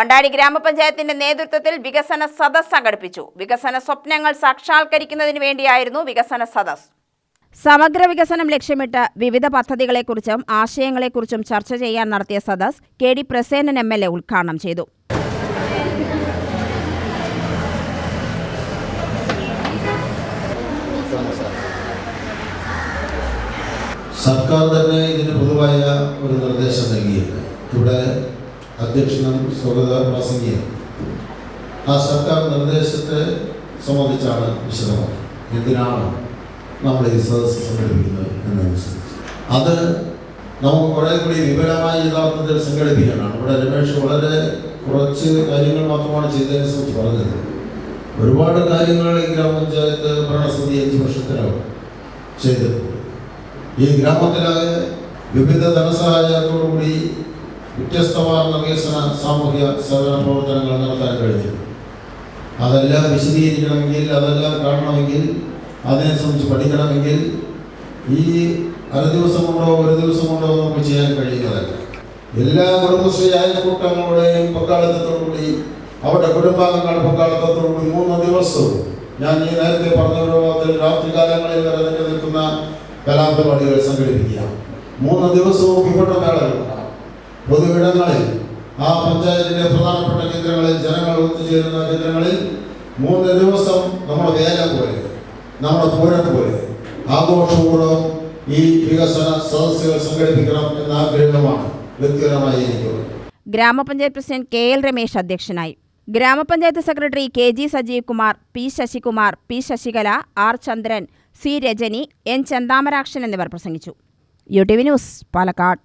വണ്ടാടി ഗ്രാമപഞ്ചായത്തിന്റെ നേതൃത്വത്തിൽ വികസന സദസ് സംഘടിപ്പിച്ചു. വികസന സ്വപ്നങ്ങൾ സാക്ഷാത്കരിക്കുന്നതിന് വേണ്ടിയായിരുന്നു വികസന സദസ് സമഗ്ര വികസനം ലക്ഷ്യമിട്ട് വിവിധ പദ്ധതികളെക്കുറിച്ചും ആശയങ്ങളെക്കുറിച്ചും ചർച്ച ചെയ്യാൻ നടത്തിയ സദസ് K D Prasenan M L A ഉദ്ഘാടനം ചെയ്തു. സർക്കാർ തന്നെ ഇതിന് പൊതുവായ ഒരു നിർദ്ദേശം നൽകിയിട്ടുണ്ട്. ഇവിടെ അധ്യക്ഷനും സ്വാഗത പ്രസംഗിയും. ആ സർക്കാർ നിർദ്ദേശത്തെ സംബന്ധിച്ചാണ് വിശദമായി. എന്തിനാണ് നമ്മൾ ഈ സദസ്സ് സംഘടിപ്പിക്കുന്നത് എന്നനുസരിച്ച്. അത് നമുക്ക് കുറേ കൂടി വിപുലമായി യഥാർത്ഥത്തിൽ സംഘടിപ്പിക്കാനാണ്. ഇവിടെ രമേശ് വളരെ കുറച്ച് കാര്യങ്ങൾ മാത്രമാണ് ചെയ്തതിനെ സംബന്ധിച്ച് പറഞ്ഞത്. ഒരുപാട് കാര്യങ്ങൾ ഈ ഗ്രാമപഞ്ചായത്ത് ഭരണസമിതി അഞ്ച് വർഷത്തിനകം ചെയ്തിട്ടുണ്ട്. ഈ ഗ്രാമത്തിലാകെ വിവിധ ധനസഹായത്തോടുകൂടി വ്യത്യസ്തമാർന്ന വികസന സാമൂഹ്യ സേവന പ്രവർത്തനങ്ങൾ നടത്താൻ കഴിഞ്ഞു. അതെല്ലാം വിശദീകരിക്കണമെങ്കിൽ അതെല്ലാം കാണണമെങ്കിൽ അതിനെ സംബന്ധിച്ച് പഠിക്കണമെങ്കിൽ ഈ അര ദിവസം കൊണ്ടോ ഒരു ദിവസം കൊണ്ടോ നമുക്ക് ചെയ്യാൻ കഴിയുന്നതല്ല. എല്ലാ കുടുംബശ്രീ അയൽക്കൂട്ടങ്ങളുടെയും പങ്കാളിത്തത്തോടുകൂടി അവരുടെ കുടുംബാംഗങ്ങളുടെ പങ്കാളിത്തത്തോടുകൂടി മൂന്ന് ദിവസവും ഞാൻ ഈ നേരത്തെ പറഞ്ഞ ഒരു രാത്രികാലങ്ങളിൽ വരെ നിൽക്കുന്ന കലാപരിപാടികൾ സംഘടിപ്പിക്കുക. മൂന്ന് ദിവസവും വിപണന മേളകളുണ്ടാകും പൊതുവിടങ്ങളിൽ ആ പഞ്ചായത്തിന്റെ പ്രധാനപ്പെട്ട കേന്ദ്രങ്ങളിൽ ജനങ്ങൾ ഒത്തുചേരുന്ന കേന്ദ്രങ്ങളിൽ മൂന്ന് ദിവസം നമ്മുടെ വേല പോലെ നമ്മുടെ പൂരം പോലെ ആഘോഷപൂർവം ഈ വികസന സദസ്സുകൾ സംഘടിപ്പിക്കണം എന്ന ആഗ്രഹമാണ് വ്യക്തിപരമായി എനിക്കുള്ളത് ഗ്രാമപഞ്ചായത്ത് പ്രസിഡന്റ് കെ എൽ രമേശ് അധ്യക്ഷനായി. ഗ്രാമപഞ്ചായത്ത് secretary K G Sajeev Kumar P Sasikumar P Sasikala R Chandran C Rajani N Chanthamarakshan എന്നിവർ പ്രസംഗിച്ചു. U T V news Palakkad.